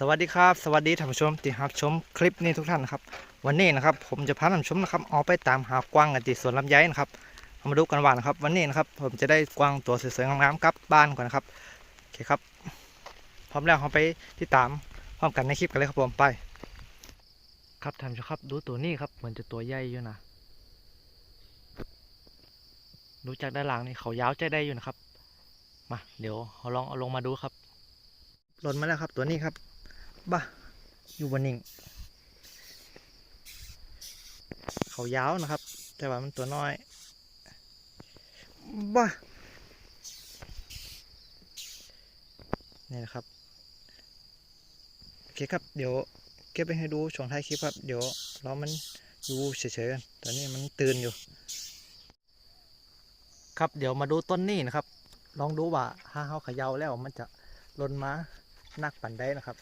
สวัสดีครับ สวัสดีท่านผู้ชมที่รับชมคลิปนี้ทุกท่านนะครับ วันนี้นะครับผมจะพาท่านผู้ชมนะครับออกไปตามหากวางกันที่สวนลำไยนะครับเอามาดูกันว่านะครับ วันนี้นะครับผมจะได้กวางตัวสวยๆงามๆกลับบ้านก่อนนะครับโอเคครับพร้อมแล้วเราไปที่ตามพร้อมกันในคลิปกันเลยครับผมไปครับท่านผู้ชมครับดูตัวนี้ครับเหมือนจะตัวใหญ่อยู่นะดูจากด้านหลังนี่เขายาวใจได้อยู่นะครับมาเดี๋ยวเราลองเอาลงมาดูครับหล่นมาแล้วครับตัวนี้ครับ บ้าอยู่บนนิ่ง เขายาวนะครับ แต่ว่ามันตัวน้อยบ้านี่นะครับ โอเคครับ เดี๋ยวเก็บไปให้ดูช่วงท้ายคลิปครับ เดี๋ยวเรามันอยู่เฉยๆกันตอนนี้มันตื่นอยู่ ครับเดี๋ยวมาดูต้นนี้นะครับ ลองดูว่าถ้าเขาเขย่าแล้วมันจะลนมานักปั่นได้นะครับ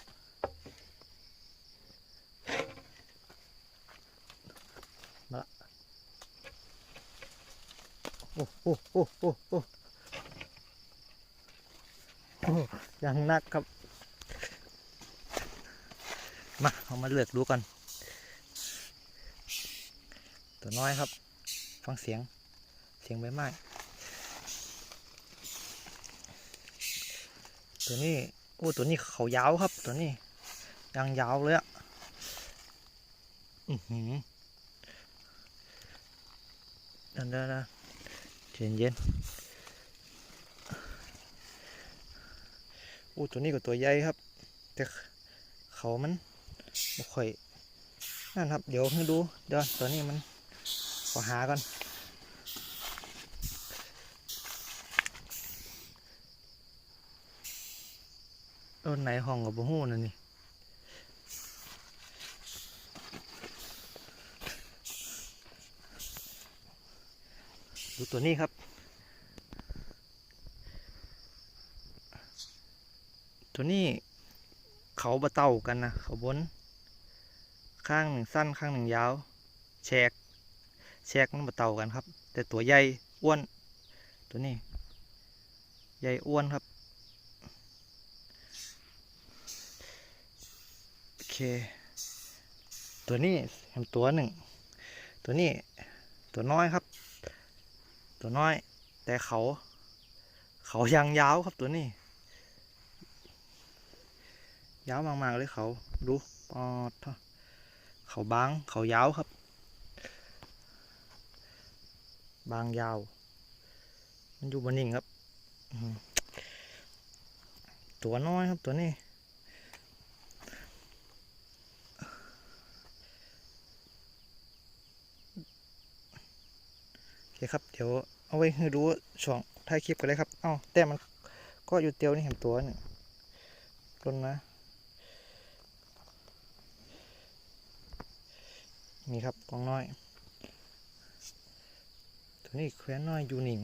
มาละ โอ้โอ้โอ้โอ้โอ้โอ้ยังนักครับ มาเอามาเลือกดูกันตัวน้อยครับ ฟังเสียงเสียงใบไม้ตัวนี้โอ้ตัวนี้เขายาวครับ ตัวนี้ยังยาวเลยอะอือหือเดี๋ยวเดี๋ยว เดี๋ยวเย็นเย็นโอ้ตัวนี้ก็ตัวใหญ่ครับ แต่เขามันบ่ค่อยนั่นครับ เดี๋ยวให้ดู เดี๋ยวตัวนี้มันขอหาก่อนต้นไหนห้องกับบ่ฮู้นั่นนี่ ดูตัวนี้ครับ ตัวนี้เขาบะเต่ากันนะเขาบน ข้างหนึ่งสั้นข้างหนึ่งยาว แชก แชกมันบะเต่ากันครับ แต่ตัวใหญ่อ้วน ตัวนี้ ใหญ่อ้วนครับโอเค ตัวนี้เห็นตัวหนึ่ง ตัวนี้ตัวน้อยครับ ตัวน้อย แต่เขา เขายางยาวครับตัวนี้ ยาวมากๆเลยเขา ดูปอดเถอเขาบาง เขายาวครับ บางยาว มันอยู่บนนิ่งครับ ตัวน้อยครับตัวนี้ โอเคครับ เดี๋ยวเอาไว้ให้ดูช่วงท้ายคลิปกันเลยครับ เอ้าแต่มันก็อยู่เตียวนี่เห็นตัวหนึ่งลนนะ นี่ครับกองน้อย ตัวนี้แคว้นน้อยอยู่นิ่ง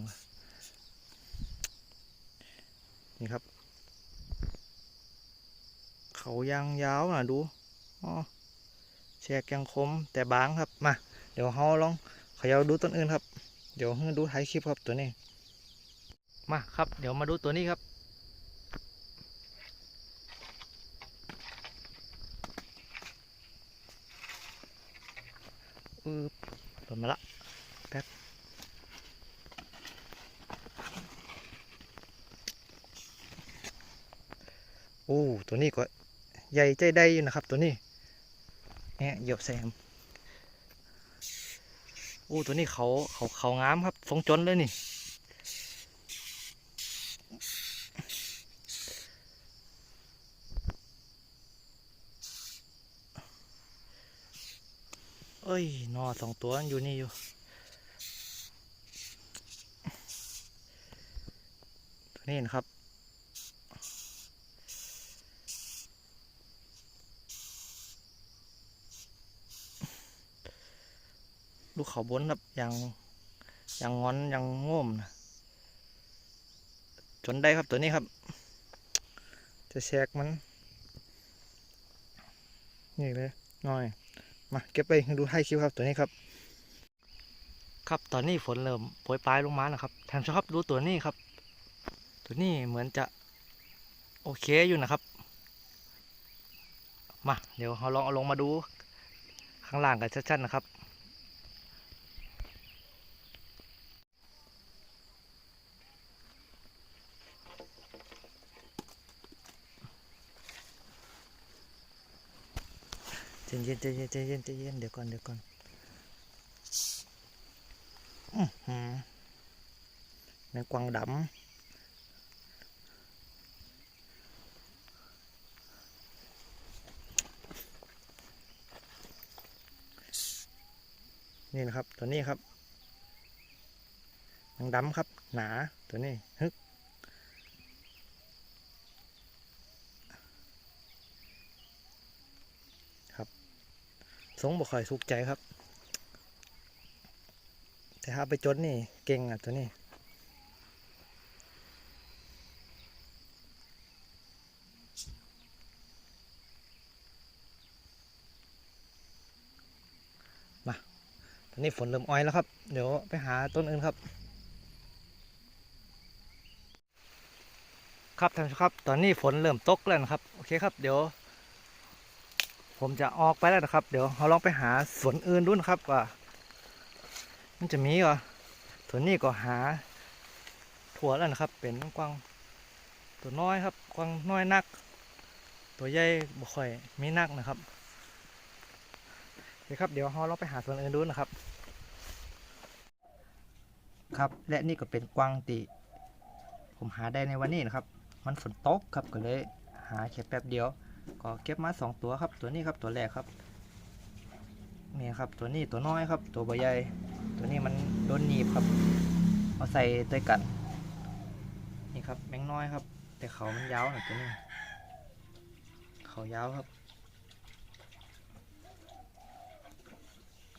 นี่ครับ เขายางยาวนะดูอ๋อแชกยังคมแต่บางครับ มา เดี๋ยวเราลองเขยาดูต้นอื่นครับ เดี๋ยวให้ดูท้ายคลิปครับตัวนี้ มาครับ เดี๋ยวมาดูตัวนี้ครับ อืบหล่นมาละแป๊บโอ้ตัวนี้ก็ใหญ่ใจได้อยู่นะครับ ตัวนี้เนี่ยเหยียบแซม อ้ตัวนี้เขาเขาเขางามครับทรงจนเลยนี่ เอ้ยนอสองตัวอยู่นี่อยู่ตัวนี้นะครับ เขาบนครับยังยังงอนยังง่มนะจนได้ครับตัวนี้ครับ จะแชกมัน นี่เลยหน่อย มาเก็บไปดูให้คลิปครับตัวนี้ครับ ครับตอนนี้ฝนเริ่มโปรยปลายลงมานะครับแถมชอบดูตัวนี้ครับ ตัวนี้เหมือนจะโอเคอยู่นะครับ มาเดี๋ยวเราลองเอาลงมาดูข้างล่างกันชัดๆนะครับ ใจเย็นใจเย็นใจเย็นใจเย็นเดี๋ยวก่อนเดี๋ยวก่อนอือหือแมงกวางดำนี่นะครับ ตัวนี้ครับแมงดำครับ หนาตัวนี้ฮึก ทรงบ่ค่อยสุกใจครับ แต่ถ้าไปจดนี่เก่งอะตัวนี้มาตอนนี้ฝนเริ่มอ้อยแล้วครับ เดี๋ยวไปหาต้นอื่นครับ ครับท่านผู้ชมครับ ตอนนี้ฝนเริ่มตกแล้วนะครับ โอเคครับ เดี๋ยว ผมจะออกไปแล้วนะครับ เดี๋ยวเราลองไปหาสวนอื่นดูนะครับว่า มันจะมีเหรอส่วนนี้ก็หาถั่วแล้วนะครับ เป็นกวางตัวน้อยครับ กวางน้อยนัก ตัวใหญ่บ่ค่อยมีนักนะครับโอเคครับเดี๋ยวเราลองไปหาส่วนอื่นดูนะครับ ครับและนี่ก็เป็นกวางติผมหาได้ในวันนี้นะครับ มันฝนตกครับก็เลยหาแค่แป๊บเดียว ก็เก็บมาสองตัวครับ ตัวนี้ครับตัวแรกครับนี่ครับตัวนี้ตัวน้อยครับ ตัวใบใหญ่ตัวนี้มันโดนหนีบครับ เอาใส่ด้วยกัน นี่ครับแมงน้อยครับ แต่เขามันยาวหน่อยตัวนี้เขายาวครับ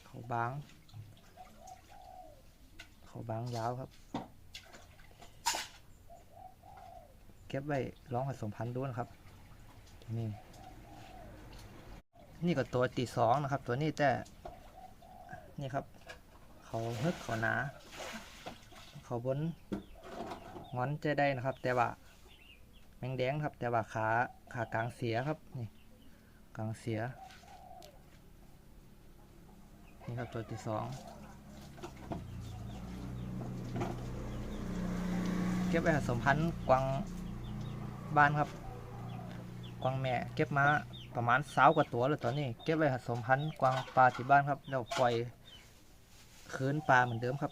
เขาบาง เขาบางยาวครับ เก็บไว้ลองผสมพันธุ์ดูนะครับ นี่ นี่ก็ตัวตีสองนะครับ ตัวนี้แต่ นี่ครับ เขาฮึกเขาหนา เขาบนงอนจะได้นะครับ แต่ว่าแมงแดงครับ แต่ว่าขาขากลางเสียครับนี่กลางเสีย นี่ครับตัวที่สองเก็บไว้ผสมพันธุ์กวางบ้านครับ กวางแม่เก็บมาประมาณสาวกว่าตัวเลยตอนนี้ เก็บไว้ผสมพันธุ์กวางปลาที่บ้านครับแล้วปล่อยคืนปลาเหมือนเดิมครับ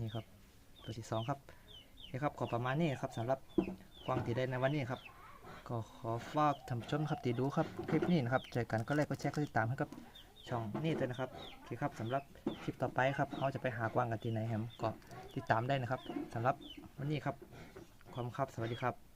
นี่ครับตัวที่สองครับนี่ครับก็ประมาณนี้ครับสำหรับกวางที่ได้ในวันนี้ครับ ก็ขอฝากท่านชมครับที่ดูครับคลิปนี้นะครับเจอกันก็ไลค์ก็แชร์ก็ติดตามให้กับช่องนี้ด้วยนะครับโอเคครับสำหรับคลิปต่อไปครับเขาจะไปหากวางกันที่ไหนแฮมก็ติดตามได้นะครับสำหรับวันนี้ครับความครับสวัสดีครับ